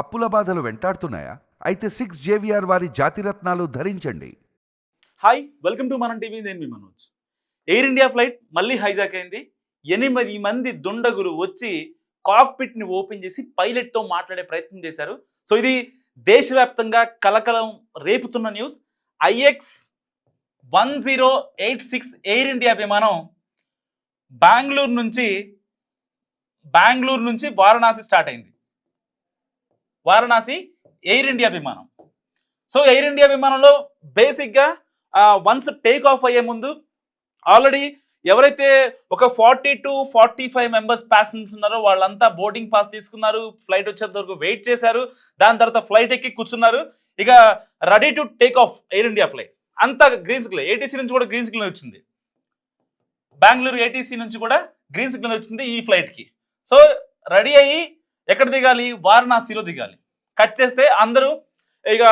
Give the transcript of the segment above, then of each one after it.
అప్పుల బాధలు వెంటాడుతున్నాయా? అయితే సిక్స్ జేవిఆర్ వారి జాతిరత్నాలు ధరించండి. Hi welcome to Manam TV. నేను మీ మనోజ్. ఎయిర్ ఇండియా ఫ్లైట్ మళ్ళీ హైజాక్ అయింది. ఎనిమిది మంది దుండగులు వచ్చి కాక్పిట్ని ఓపెన్ చేసి పైలట్తో మాట్లాడే ప్రయత్నం చేశారు. సో ఇది దేశవ్యాప్తంగా కలకలం రేపుతున్న news. IX one zero eight six Air India విమానం బెంగళూరు నుంచి బెంగళూరు నుంచి వారణాసి స్టార్ట్ అయింది. వారణాసి ఎయిర్ ఇండియా విమానం. సో ఎయిర్ ఇండియా విమానంలో బేసిక్గా వన్స్ టేక్ ఆఫ్ అయ్యే ముందు ఆల్రెడీ ఎవరైతే ఒక forty two forty five members passengers ఉన్నారో వాళ్ళంతా బోర్డింగ్ పాస్ తీసుకున్నారు ఫ్లైట్ వచ్చేంత వరకు వెయిట్ చేశారు దాని తర్వాత ఫ్లైట్ ఎక్కి కూర్చున్నారు. ఇక ready to take off Air India flight. అంతా గ్రీన్ సిగ్నల్ ఏటీసీ నుంచి కూడా గ్రీన్ సిగ్నల్ వచ్చింది. బెంగళూరు ఏటీసీ నుంచి కూడా గ్రీన్ సిగ్నల్ వచ్చింది ఈ ఫ్లైట్కి. సో రెడీ అయ్యి ఎక్కడ దిగాలి? వారణాసిలో దిగాలి. కట్ చేస్తే అందరూ ఇక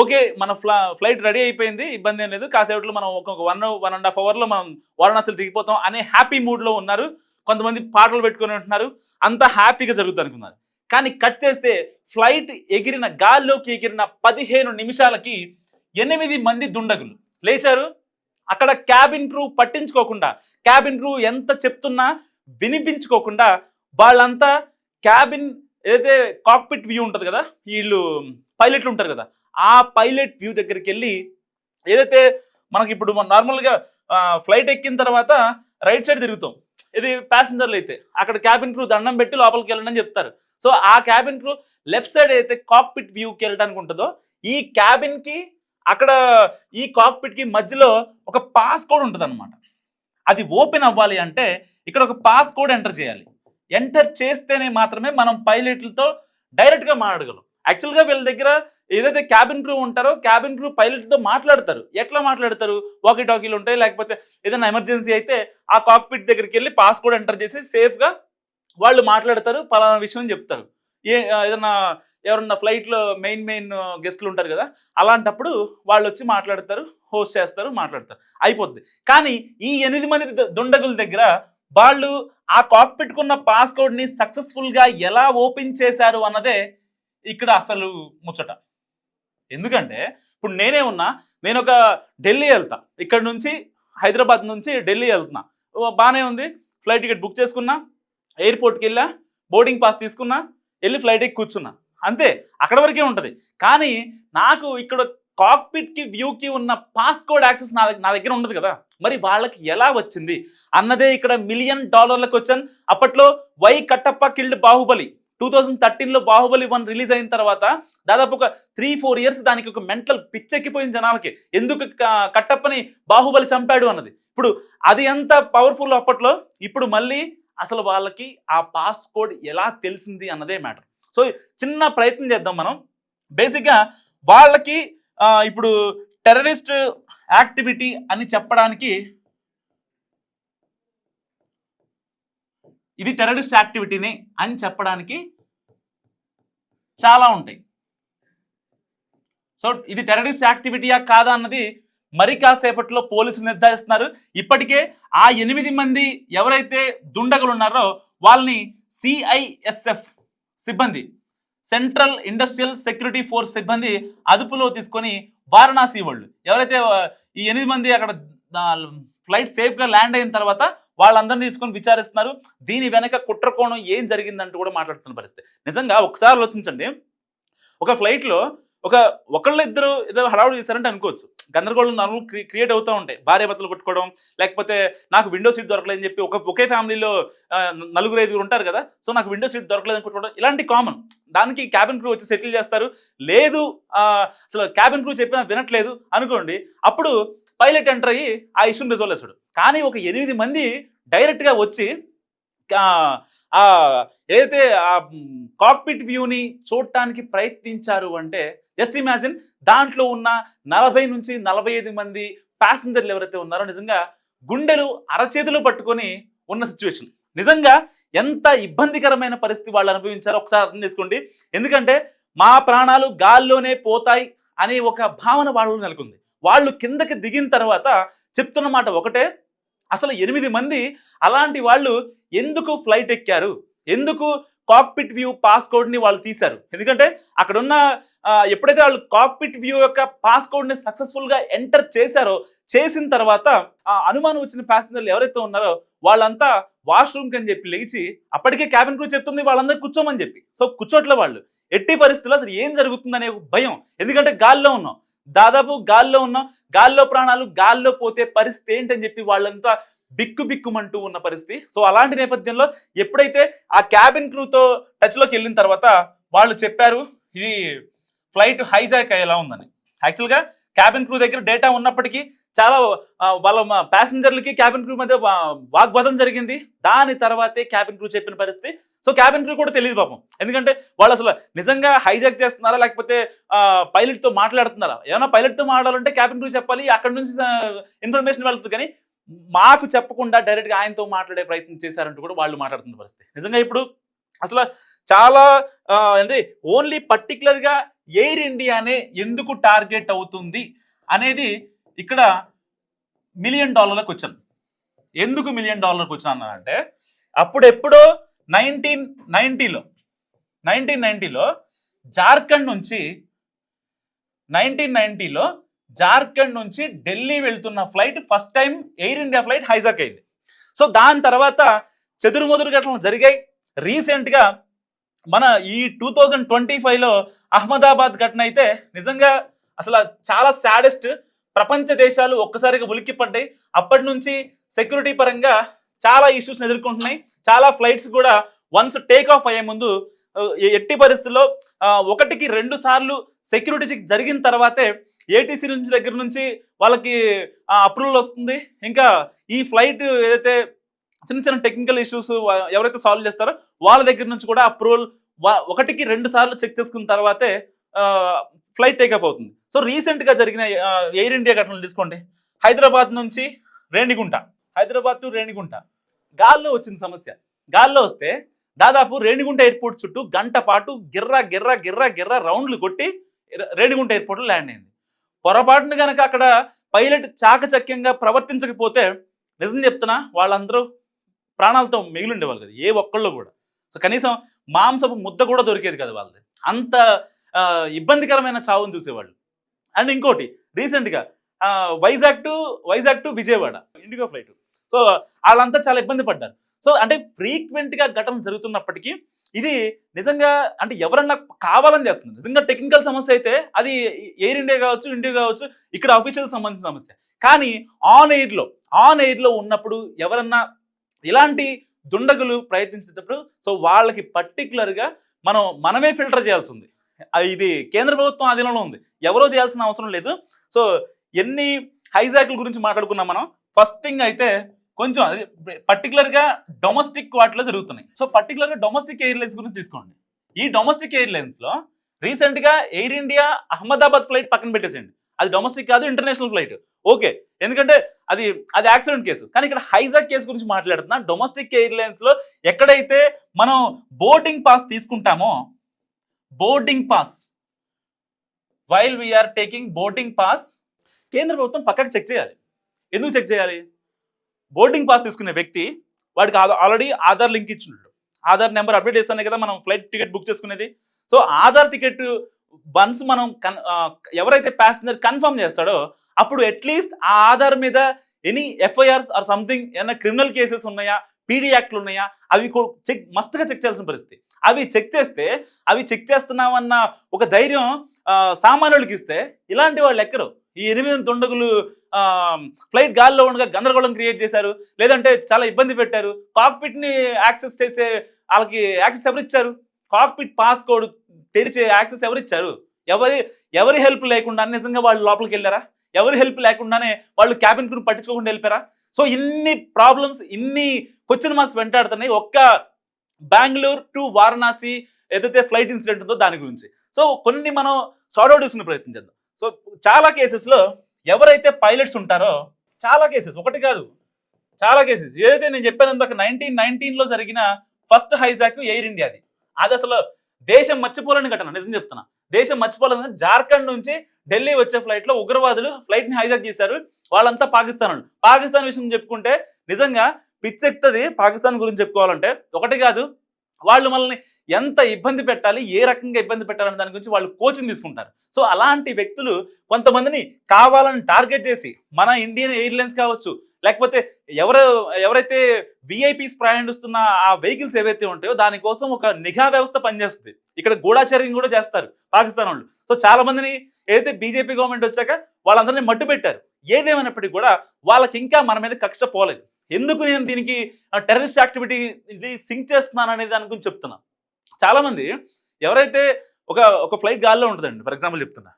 ఓకే మన ఫ్లా ఫ్లైట్ రెడీ అయిపోయింది ఇబ్బంది ఏం లేదు. కాసేపట్లో మనం ఒక వన్ వన్ అండ్ హాఫ్ అవర్లో మనం వారణాసిలో దిగిపోతాం అనే హ్యాపీ మూడ్లో ఉన్నారు. కొంతమంది పాటలు పెట్టుకొని ఉంటున్నారు. అంత హ్యాపీగా జరుగుతుంది అనుకున్నారు. కానీ కట్ చేస్తే ఫ్లైట్ ఎగిరిన గాల్లోకి ఎగిరిన పదిహేను నిమిషాలకి ఎనిమిది మంది దుండగులు లేచారు. అక్కడ క్యాబిన్ క్రూ పట్టించుకోకుండా క్యాబిన్ క్రూ ఎంత చెప్తున్నా వినిపించుకోకుండా వాళ్ళంతా క్యాబిన్ ఏదైతే కాక్పిట్ వ్యూ ఉంటుంది కదా వీళ్ళు పైలట్లు ఉంటారు కదా ఆ పైలట్ వ్యూ దగ్గరికి వెళ్ళి ఏదైతే మనకి ఇప్పుడు నార్మల్గా ఫ్లైట్ ఎక్కిన తర్వాత రైట్ సైడ్ తిరుగుతాం. ఇది ప్యాసింజర్లు అయితే అక్కడ క్యాబిన్ క్రూ దండం పెట్టి లోపలికి వెళ్ళండి అని చెప్తారు. సో ఆ క్యాబిన్ క్రూ లెఫ్ట్ సైడ్ అయితే కాక్పిట్ వ్యూకి వెళ్ళడానికి ఉంటుందో ఈ క్యాబిన్కి అక్కడ ఈ కాక్పిట్కి మధ్యలో ఒక పాస్ కోడ్ ఉంటుంది అది ఓపెన్ అవ్వాలి అంటే ఇక్కడ ఒక పాస్ కోడ్ ఎంటర్ చేయాలి. ఎంటర్ చేస్తేనే మాత్రమే మనం పైలట్లతో డైరెక్ట్గా మాట్లాడగలం. యాక్చువల్గా వీళ్ళ దగ్గర ఏదైతే క్యాబిన్ క్రూ ఉంటారో క్యాబిన్ క్రూ పైలట్తో మాట్లాడతారు. ఎట్లా మాట్లాడతారు? వాకీ టాకీలు ఉంటాయి లేకపోతే ఏదైనా ఎమర్జెన్సీ అయితే ఆ కాక్పిట్ దగ్గరికి వెళ్ళి పాస్ కూడా ఎంటర్ చేసి సేఫ్గా వాళ్ళు మాట్లాడతారు పలానా విషయం చెప్తారు. ఏ ఏదన్నా ఎవరన్నా ఫ్లైట్లో మెయిన్ మెయిన్ గెస్ట్లు ఉంటారు కదా అలాంటప్పుడు వాళ్ళు వచ్చి మాట్లాడతారు హోస్ట్ చేస్తారు మాట్లాడతారు. అయిపోద్ది. కానీ ఈ ఎనిమిది మంది దుండగుల దగ్గర వాళ్ళు ఆ కాక్పిట్ కున్న పాస్కోడ్ని సక్సెస్ఫుల్ సక్సెస్ఫుల్గా ఎలా ఓపెన్ చేశారు అన్నదే ఇక్కడ అసలు ముచ్చట. ఎందుకంటే ఇప్పుడు నేనే ఉన్నా నేను ఒక ఢిల్లీ వెళ్తా. ఇక్కడ నుంచి హైదరాబాద్ నుంచి ఢిల్లీ వెళ్తున్నా. ఓ, బాగానే ఉంది. ఫ్లైట్ టికెట్ బుక్ చేసుకున్నా ఎయిర్పోర్ట్కి వెళ్ళా బోర్డింగ్ పాస్ తీసుకున్నా వెళ్ళి ఫ్లైట్ ఎక్కి కూర్చున్నా. అంతే అక్కడ వరకే ఉంటుంది. కానీ నాకు ఇక్కడ కాక్పిట్కి వ్యూకి ఉన్న పాస్కోడ్ యాక్సెస్ నా నా దగ్గర ఉండదు కదా. మరి వాళ్ళకి ఎలా వచ్చింది? అన్నదే ఇక్కడ మిలియన్ డాలర్ల క్వశ్చన్ అప్పట్లో why Kattappa killed Baahubali two thousand థర్టీన్లో Baahubali one release అయిన తర్వాత దాదాపు ఒక త్రీ ఫోర్ ఇయర్స్ దానికి ఒక మెంటల్ పిచ్చెక్కిపోయిన జనాలకి. ఎందుకు కట్టప్పని బాహుబలి చంపాడు అన్నది. ఇప్పుడు అది ఎంత పవర్ఫుల్ అప్పట్లో ఇప్పుడు మళ్ళీ అసలు వాళ్ళకి ఆ పాస్ కోడ్ ఎలా తెలిసింది అన్నదే మ్యాటర్ సో చిన్న ప్రయత్నం చేద్దాం మనం. బేసిక్గా వాళ్ళకి ఇప్పుడు టెర్రరిస్ట్ యాక్టివిటీ అని చెప్పడానికి ఇది టెర్రరిస్ట్ యాక్టివిటీని అని చెప్పడానికి చాలా ఉంటాయి. సో ఇది టెర్రరిస్ట్ యాక్టివిటీయా కాదా అన్నది మరి కాసేపట్లో పోలీసులు నిర్ధారిస్తున్నారు. ఇప్పటికే ఆ ఎనిమిది మంది ఎవరైతే దుండగులు ఉన్నారో వాళ్ళని సిఐఎస్ఎఫ్ సిబ్బంది సెంట్రల్ ఇండస్ట్రియల్ సెక్యూరిటీ ఫోర్స్ సిబ్బంది అదుపులో తీసుకొని వారణాసి వాళ్ళు. ఎవరైతే ఈ ఎనిమిది మంది అక్కడ ఫ్లైట్ సేఫ్గా ల్యాండ్ అయిన తర్వాత వాళ్ళందరినీ తీసుకొని విచారిస్తున్నారు. దీని వెనక కుట్రకోణం ఏం జరిగిందంటూ కూడా మాట్లాడుతున్న పరిస్థితి. నిజంగా ఒకసారి ఆలోచించండి. ఒక ఫ్లైట్లో ఒక ఒకళ్ళు ఇద్దరు ఏదో హడావుడు చేశారంటే అనుకోవచ్చు. గందరగోళం నార్మల్ క్రి క్రియేట్ అవుతూ ఉంటాయి. భార్య భర్తలు కొట్టుకోవడం లేకపోతే నాకు విండో సీట్ దొరకలేదని చెప్పి ఒక ఒకే ఫ్యామిలీలో నలుగురు ఐదుగురు ఉంటారు కదా సో నాకు విండో సీట్ దొరకలేదని కొట్టుకోవడం ఇలాంటి కామన్. దానికి క్యాబిన్ క్రూ వచ్చి సెటిల్ చేస్తారు. లేదు అసలు క్యాబిన్ క్రూ చెప్పినా వినట్లేదు అనుకోండి అప్పుడు పైలట్ ఎంటర్ అయ్యి ఆ ఇష్యూని రిజాల్వ్ చేస్తాడు. కానీ ఒక ఎనిమిది మంది డైరెక్ట్గా వచ్చి ఏదైతే ఆ కాక్పిట్ వ్యూని చూడటానికి ప్రయత్నించారు అంటే జస్ట్ ఇమాజిన్ దాంట్లో ఉన్న నలభై నుంచి నలభై ఐదు మంది ప్యాసింజర్లు ఎవరైతే ఉన్నారో నిజంగా గుండెలు అరచేతులు పట్టుకొని ఉన్న సిచ్యువేషన్ నిజంగా ఎంత ఇబ్బందికరమైన పరిస్థితి వాళ్ళు అనుభవించారో ఒకసారి అర్థం చేసుకోండి. ఎందుకంటే మా ప్రాణాలు గాల్లోనే పోతాయి అనే ఒక భావన వాళ్ళు నెలకొంది. వాళ్ళు కిందకి దిగిన తర్వాత చెప్తున్న మాట ఒకటే అసలు ఎనిమిది మంది అలాంటి వాళ్ళు ఎందుకు ఫ్లైట్ ఎక్కారు? ఎందుకు కాక్పిట్ వ్యూ పాస్కోడ్ని వాళ్ళు తీశారు? ఎందుకంటే అక్కడ ఉన్న ఎప్పుడైతే వాళ్ళు కాక్పిట్ వ్యూ యొక్క పాస్కోడ్ని సక్సెస్ఫుల్గా ఎంటర్ చేశారో చేసిన తర్వాత ఆ అనుమానం వచ్చిన ప్యాసింజర్లు ఎవరైతే ఉన్నారో వాళ్ళంతా వాష్రూమ్కి అని చెప్పి లేచి అప్పటికే క్యాబిన్ క్రూ చెప్తుంది వాళ్ళందరూ కూర్చోమని చెప్పి. సో కూర్చోట్ల వాళ్ళు. ఎట్టి పరిస్థితుల్లో అసలు ఏం జరుగుతుందనే ఒక భయం. ఎందుకంటే గాల్లో ఉన్నాం. దాదాపు గాల్లో ఉన్నాం గాల్లో ప్రాణాలు గాల్లో పోతే పరిస్థితి ఏంటని చెప్పి వాళ్ళంతా బిక్కు బిక్కుమంటూ ఉన్న పరిస్థితి. సో అలాంటి నేపథ్యంలో ఎప్పుడైతే ఆ క్యాబిన్ క్రూతో టచ్లోకి వెళ్ళిన తర్వాత వాళ్ళు చెప్పారు ఇది ఫ్లైట్ హైజాక్ అయ్యేలా ఉందని. యాక్చువల్గా క్యాబిన్ క్రూ దగ్గర డేటా ఉన్నప్పటికీ చాలా వాళ్ళ ప్యాసింజర్లకి క్యాబిన్ క్రూ మధ్య వాగ్వాదం జరిగింది. దాని తర్వాతే క్యాబిన్ క్రూ చెప్పిన పరిస్థితి. సో క్యాబిన్ క్రూ కూడా తెలియదు పాపం. ఎందుకంటే వాళ్ళు అసలు నిజంగా హైజాక్ చేస్తున్నారా లేకపోతే పైలట్తో మాట్లాడుతున్నారా? ఏమైనా పైలట్తో మాట్లాడాలంటే క్యాబిన్ క్రూ చెప్పాలి అక్కడ నుంచి ఇన్ఫర్మేషన్ వెళ్తుంది. కానీ మాకు చెప్పకుండా డైరెక్ట్గా ఆయనతో మాట్లాడే ప్రయత్నం చేశారంటూ కూడా వాళ్ళు మాట్లాడుతున్న పరిస్థితి. నిజంగా ఇప్పుడు అసలు చాలా అంటే ఓన్లీ పర్టికులర్గా ఎయిర్ ఇండియానే ఎందుకు టార్గెట్ అవుతుంది అనేది ఇక్కడ మిలియన్ డాలర్లకు వచ్చాను. ఎందుకు మిలియన్ డాలర్కి వచ్చాను అంటే అప్పుడెప్పుడో నైన్టీన్ నైన్టీలో నైన్టీన్ నైన్టీలో జార్ఖండ్ నుంచి నైన్టీన్ నైన్టీలో జార్ఖండ్ నుంచి ఢిల్లీ వెళ్తున్న flight first time Air India flight hijack అయింది. సో దాని తర్వాత చెదురుమదురు ఘటనలు జరిగాయి. రీసెంట్గా మన ఈ టూ థౌజండ్ ట్వంటీ ఫైవ్లో అహ్మదాబాద్ ఘటన అయితే నిజంగా అసలు చాలా సాడెస్ట్ ప్రపంచ దేశాలు ఒక్కసారిగా ఉలిక్కి పడ్డాయి అప్పటి నుంచి సెక్యూరిటీ పరంగా చాలా ఇష్యూస్ని ఎదుర్కొంటున్నాయి. చాలా ఫ్లైట్స్ కూడా వన్స్ టేక్ ఆఫ్ అయ్యే ముందు ఎట్టి పరిస్థితుల్లో ఒకటికి రెండు సార్లు సెక్యూరిటీ చెక్ జరిగిన తర్వాతే ఏటీసీ నుంచి దగ్గర నుంచి వాళ్ళకి అప్రూవల్ వస్తుంది. ఇంకా ఈ ఫ్లైట్ ఏదైతే చిన్న చిన్న టెక్నికల్ ఇష్యూస్ ఎవరైతే సాల్వ్ చేస్తారో వాళ్ళ దగ్గర నుంచి కూడా అప్రూవల్ ఒకటికి రెండు సార్లు చెక్ చేసుకున్న తర్వాతే ఫ్లైట్ టేక్ అవుతుంది. సో రీసెంట్గా జరిగిన ఎయిర్ ఇండియా ఘటనలు తీసుకోండి. హైదరాబాద్ నుంచి రేణిగుంట. హైదరాబాద్ టు రేణిగుంట. గాల్లో వచ్చింది సమస్య. గాల్లో వస్తే దాదాపు రేణిగుంట ఎయిర్పోర్ట్ చుట్టూ గంట పాటు గిర్రా గిర్రా గిర్రా గిర్రా రౌండ్లు కొట్టి రేణిగుంట ఎయిర్పోర్ట్లో ల్యాండ్ అయింది. పొరపాటున కనుక అక్కడ పైలట్ చాకచక్యంగా ప్రవర్తించకపోతే నిజం చెప్తున్నా వాళ్ళందరూ ప్రాణాలతో మిగిలి ఉండేవాళ్ళు కదా ఏ ఒక్కళ్ళు కూడా. సో కనీసం మాంసపు ముద్ద కూడా దొరికేది కదా వాళ్ళది. అంత ఇబ్బందికరమైన చావును చూసేవాళ్ళు. అండ్ ఇంకోటి రీసెంట్గా Vizag to Vizag to Vijayawada IndiGo flight. So వాళ్ళంతా చాలా ఇబ్బంది పడ్డారు. సో అంటే ఫ్రీక్వెంట్గా ఘటన జరుగుతున్నప్పటికీ ఇది నిజంగా అంటే ఎవరన్నా కావాలని చేస్తుంది నిజంగా టెక్నికల్ సమస్య అయితే అది ఎయిర్ ఇండియా కావచ్చు ఇండియా కావచ్చు ఇక్కడ అఫీషియల్ సంబంధించిన సమస్య. కానీ ఆన్ ఎయిర్లో ఆన్ ఎయిర్లో ఉన్నప్పుడు ఎవరన్నా ఇలాంటి దుండగులు ప్రయత్నించేటప్పుడు సో వాళ్ళకి పర్టికులర్గా మనం మనమే ఫిల్టర్ చేయాల్సి ఉంది. ఇది కేంద్ర ప్రభుత్వం ఆధీనంలో ఉంది. ఎవరో చేయాల్సిన అవసరం లేదు. సో ఎన్ని హైజాక్ల గురించి మాట్లాడుకున్నాం మనం? ఫస్ట్ థింగ్ అయితే కొంచెం అది పర్టికులర్గా డొమెస్టిక్ వాటిలో జరుగుతున్నాయి. సో పర్టికులర్గా డొమెస్టిక్ ఎయిర్లైన్స్ గురించి తీసుకోండి. ఈ డొమెస్టిక్ ఎయిర్లైన్స్లో రీసెంట్గా ఎయిర్ ఇండియా అహ్మదాబాద్ ఫ్లైట్ పక్కన పెట్టేసేయండి. అది డొమెస్టిక్ కాదు ఇంటర్నేషనల్ ఫ్లైట్ ఓకే ఎందుకంటే అది అది యాక్సిడెంట్ కేసు కానీ ఇక్కడ హైజాక్ కేసు గురించి మాట్లాడుతున్నా. డొమెస్టిక్ ఎయిర్లైన్స్లో ఎక్కడైతే మనం బోర్డింగ్ పాస్ తీసుకుంటామో boarding pass while we're taking boarding pass కేంద్ర ప్రభుత్వం పక్కకు చెక్ చేయాలి. ఎందుకు చెక్ చేయాలి? బోర్డింగ్ పాస్ తీసుకునే వ్యక్తి వాడికి ఆల్రెడీ ఆధార్ లింక్ ఇచ్చినట్టు ఆధార్ నెంబర్ అప్డేట్ చేస్తానే కదా మనం ఫ్లైట్ టికెట్ బుక్ చేసుకునేది. సో ఆధార్ టికెట్ వన్స్ మనం కన్ ఎవరైతే ప్యాసింజర్ కన్ఫర్మ్ చేస్తాడో అప్పుడు అట్లీస్ట్ ఆ ఆధార్ మీద ఎనీ ఎఫ్ఐఆర్స్ ఆర్ సంథింగ్ ఏమైనా క్రిమినల్ కేసెస్ ఉన్నాయా? పీడీ యాక్ట్లు ఉన్నాయా? అవి చెక్ మస్ట్గా చెక్ చేయాల్సిన పరిస్థితి. అవి చెక్ చేస్తే అవి చెక్ చేస్తున్నామన్న ఒక ధైర్యం ఆ, సామాన్యులకి ఇస్తే ఇలాంటి వాళ్ళు ఎక్కరు. ఈ ఎనిమిది దుండగులు ఫ్లైట్ గాల్లో ఉండగా గందరగోళం క్రియేట్ చేశారు. లేదంటే చాలా ఇబ్బంది పెట్టారు. కాక్పిట్ని యాక్సెస్ చేసే వాళ్ళకి యాక్సెస్ ఎవరిచ్చారు కాక్పిట్ పాస్ కోడ్ తెరిచే యాక్సెస్ ఎవరిచ్చారు ఎవరి ఎవరి హెల్ప్ లేకుండా నిజంగా వాళ్ళు లోపలికి వెళ్ళారా? ఎవరి హెల్ప్ లేకుండానే వాళ్ళు క్యాబిన్ క్రూ పట్టించుకోకుండా వెళ్ళిపోయారా? సో ఇన్ని ప్రాబ్లమ్స్ ఇన్ని క్వశ్చన్ మార్క్స్ వెంటాడుతున్నాయి. ఒక్క బెంగళూరు టు వారణాసి ఏదైతే ఫ్లైట్ ఇన్సిడెంట్ ఉందో దాని గురించి. సో కొన్ని మనం సార్ట్ అవుట్ చేసుకునే ప్రయత్నం చేద్దాం. సో చాలా కేసెస్లో ఎవరైతే పైలట్స్ ఉంటారో చాలా కేసెస్ ఒకటి కాదు చాలా కేసెస్. ఏదైతే నేను చెప్పాను ఇందాక నైన్టీన్ నైన్టీన్లో జరిగిన ఫస్ట్ హైజాక్ ఎయిర్ ఇండియాది అది. అసలు దేశం మర్చిపోలేని ఘటన నిజం చెప్తున్నా. దేశం మర్చిపోలేని జార్ఖండ్ నుంచి ఢిల్లీ వచ్చే ఫ్లైట్లో ఉగ్రవాదులు ఫ్లైట్ని హైజాక్ చేశారు. వాళ్ళంతా పాకిస్తాన్ పాకిస్తాన్ విషయం చెప్పుకుంటే నిజంగా పిచ్చెక్తది పాకిస్తాన్ గురించి చెప్పుకోవాలంటే. ఒకటి కాదు వాళ్ళు మనల్ని ఎంత ఇబ్బంది పెట్టాలి ఏ రకంగా ఇబ్బంది పెట్టాలనే దాని గురించి వాళ్ళు కోచింగ్ తీసుకుంటారు. సో అలాంటి వ్యక్తులు కొంతమందిని కావాలని టార్గెట్ చేసి మన ఇండియన్ ఎయిర్లైన్స్ కావచ్చు లేకపోతే ఎవరు ఎవరైతే విఐపీస్ ప్రయాణిస్తున్న ఆ వెహికల్స్ ఏవైతే ఉంటాయో దానికోసం ఒక నిఘా వ్యవస్థ పనిచేస్తుంది. ఇక్కడ గూఢాచర్యం కూడా చేస్తారు పాకిస్తాన్ వాళ్ళు. సో చాలా మందిని ఏదైతే బీజేపీ గవర్నమెంట్ వచ్చాక వాళ్ళందరినీ మట్టు పెట్టారు. ఏదేమైనప్పటికీ కూడా వాళ్ళకి ఇంకా మన మీద కక్ష పోలేదు. ఎందుకు నేను దీనికి టెర్రరిస్ట్ యాక్టివిటీ ఇది సింక్ చేస్తున్నాను అనే దాని గురించి చెప్తున్నా. చాలామంది ఎవరైతే ఒక ఒక ఫ్లైట్ గాల్లో ఉంటుందండి ఫర్ ఎగ్జాంపుల్ చెప్తున్నా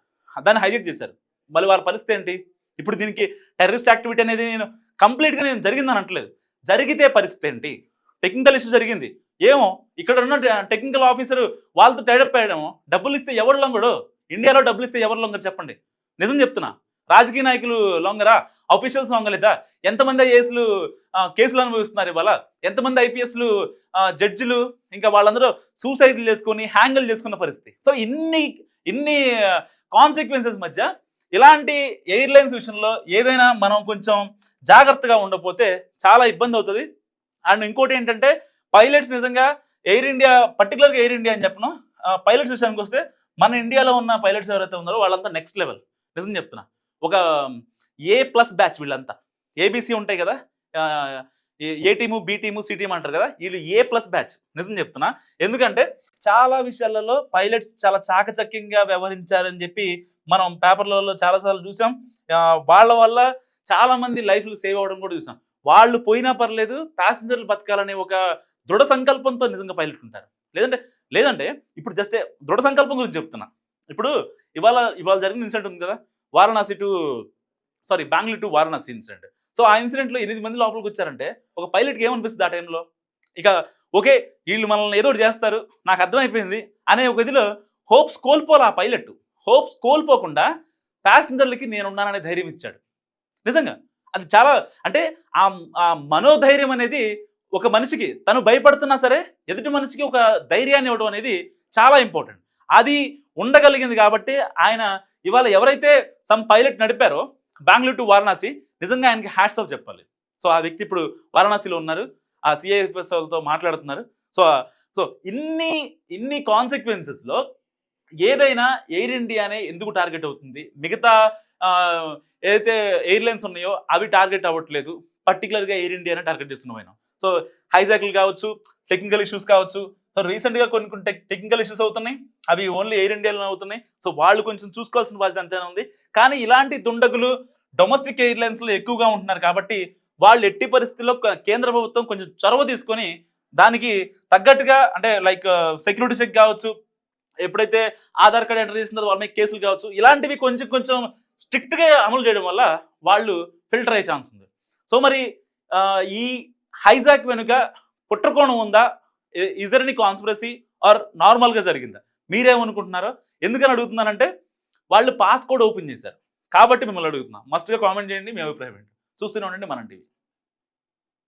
దాన్ని హైజెక్ చేశారు. మళ్ళీ వాళ్ళ పరిస్థితి ఏంటి? ఇప్పుడు దీనికి టెర్రరిస్ట్ యాక్టివిటీ అనేది నేను కంప్లీట్గా నేను జరిగిందని అనట్లేదు. జరిగితే పరిస్థితి ఏంటి? టెక్నికల్ ఇష్యూ జరిగింది. ఏమో ఇక్కడ ఉన్న టెక్నికల్ ఆఫీసర్ వాళ్ళతో టైడప్ అయ్యడము డబ్బులు ఇస్తే ఎవరు లొంగడు? ఇండియాలో డబ్బులు ఇస్తే ఎవరు లొంగరు చెప్పండి. నిజం చెప్తున్నా. రాజకీయ నాయకులు లొంగరా? అఫీషియల్స్ లొంగలేదా ఎంతమంది ఐఏఎస్లు కేసులు అనుభవిస్తున్నారు ఇవాళ? ఎంతమంది ఐపీఎస్లు జడ్జిలు? ఇంకా వాళ్ళందరూ సూసైడ్లు చేసుకొని హ్యాంగిల్ చేసుకున్న పరిస్థితి. సో ఇన్ని ఇన్ని కాన్సిక్వెన్సెస్ మధ్య ఇలాంటి ఎయిర్లైన్స్ విషయంలో ఏదైనా మనం కొంచెం జాగ్రత్తగా ఉండకపోతే చాలా ఇబ్బంది అవుతుంది. అండ్ ఇంకోటి ఏంటంటే పైలట్స్ నిజంగా ఎయిర్ ఇండియా పర్టికులర్గా ఎయిర్ ఇండియా అని చెప్పను. పైలట్స్ విషయానికి వస్తే మన ఇండియాలో ఉన్న పైలట్స్ ఎవరైతే ఉన్నారో వాళ్ళంతా నెక్స్ట్ లెవెల్ నిజం చెప్తున్నా. ఒక ఏ ప్లస్ బ్యాచ్ వీళ్ళంతా. ఏబీసీ ఉంటాయి కదా A- team B team C team అంటారు కదా వీళ్ళు ఏ ప్లస్ బ్యాచ్ నిజం చెప్తున్నా. ఎందుకంటే చాలా విషయాలలో పైలట్స్ చాలా చాకచక్యంగా వ్యవహరించారని చెప్పి మనం పేపర్లలో చాలాసార్లు చూసాం. వాళ్ళ వల్ల చాలా మంది లైఫ్లు సేవ్ అవ్వడం కూడా చూసాం. వాళ్ళు పోయినా పర్లేదు ప్యాసింజర్లు బతకాలనే ఒక దృఢ సంకల్పంతో నిజంగా పైలట్ ఉంటారు. లేదంటే లేదంటే ఇప్పుడు జస్ట్ దృఢ సంకల్పం గురించి చెప్తున్నా. ఇప్పుడు ఇవాళ ఇవాళ జరిగిన ఇన్సిడెంట్ ఉంది కదా Varanasi to sorry Bengaluru to Varanasi incident. So ఆ ఇన్సిడెంట్లో ఎనిమిది మంది లోపలికి వచ్చారంటే ఒక పైలట్కి ఏమనిపిస్తుంది ఆ టైంలో? ఇక ఓకే వీళ్ళు మనల్ని ఏదో ఒకటి చేస్తారు నాకు అర్థమైపోయింది అనే ఒక ఇదిలో హోప్స్ కోల్పోలే ఆ పైలట్. హోప్స్ కోల్పోకుండా ప్యాసింజర్లకి నేనున్నాననే ధైర్యం ఇచ్చాడు. నిజంగా. అది చాలా అంటే ఆ ఆ మనోధైర్యం అనేది ఒక మనిషికి తను భయపడుతున్నా సరే ఎదుటి మనిషికి ఒక ధైర్యాన్ని ఇవ్వడం అనేది చాలా ఇంపార్టెంట్. అది ఉండగలిగింది కాబట్టి ఆయన ఇవాళ ఎవరైతే సమ్ పైలట్ నడిపారో బెంగళూరు టు వారణాసి నిజంగా ఆయనకి హ్యాట్స్ ఆఫ్ చెప్పాలి. సో ఆ వ్యక్తి ఇప్పుడు వారణాసిలో ఉన్నారు. ఆ సిఐఎస్తో మాట్లాడుతున్నారు. సో సో ఇన్ని ఇన్ని కాన్సిక్వెన్సెస్లో ఏదైనా ఎయిర్ ఇండియానే ఎందుకు టార్గెట్ అవుతుంది? మిగతా ఏదైతే ఎయిర్లైన్స్ ఉన్నాయో అవి టార్గెట్ అవ్వట్లేదు. పర్టికులర్గా ఎయిర్ ఇండియానే టార్గెట్ చేస్తున్నాం ఆయన. సో హైజాక్లు కావచ్చు టెక్నికల్ ఇష్యూస్ కావచ్చు సో రీసెంట్గా కొన్ని కొన్ని టెక్ టెక్నికల్ ఇష్యూస్ అవుతున్నాయి. అవి ఓన్లీ ఎయిర్ ఇండియాలో అవుతున్నాయి. సో వాళ్ళు కొంచెం చూసుకోవాల్సిన బాధ్యత అంతేనా ఉంది. కానీ ఇలాంటి దుండగులు డొమెస్టిక్ ఎయిర్లైన్స్లో ఎక్కువగా ఉంటున్నారు కాబట్టి వాళ్ళు ఎట్టి పరిస్థితుల్లో కేంద్ర ప్రభుత్వం కొంచెం చొరవ తీసుకొని దానికి తగ్గట్టుగా అంటే లైక్ సెక్యూరిటీ చెక్ కావచ్చు ఎప్పుడైతే ఆధార్ కార్డ్ ఎంటర్ చేసిన వాళ్ళ మీద కేసులు కావచ్చు ఇలాంటివి కొంచెం కొంచెం స్ట్రిక్ట్గా అమలు చేయడం వల్ల వాళ్ళు ఫిల్టర్ అయ్యే ఛాన్స్ ఉంది. సో మరి uh, ఈ హైజాక్ వెనుక కుట్రకోణం ఉందా? Is there any conspiracy or నార్మల్గా జరిగిందా? మీరేమనుకుంటున్నారో? ఎందుకని అడుగుతున్నానంటే వాళ్ళు పాస్ కోడ్ ఓపెన్ చేశారు. కాబట్టి మిమ్మల్ని అడుగుతున్నాం. మస్ట్గా కామెంట్ చేయండి మీ అభిప్రాయం ఏంటి? చూస్తూనే ఉండండి మనం టీవీ.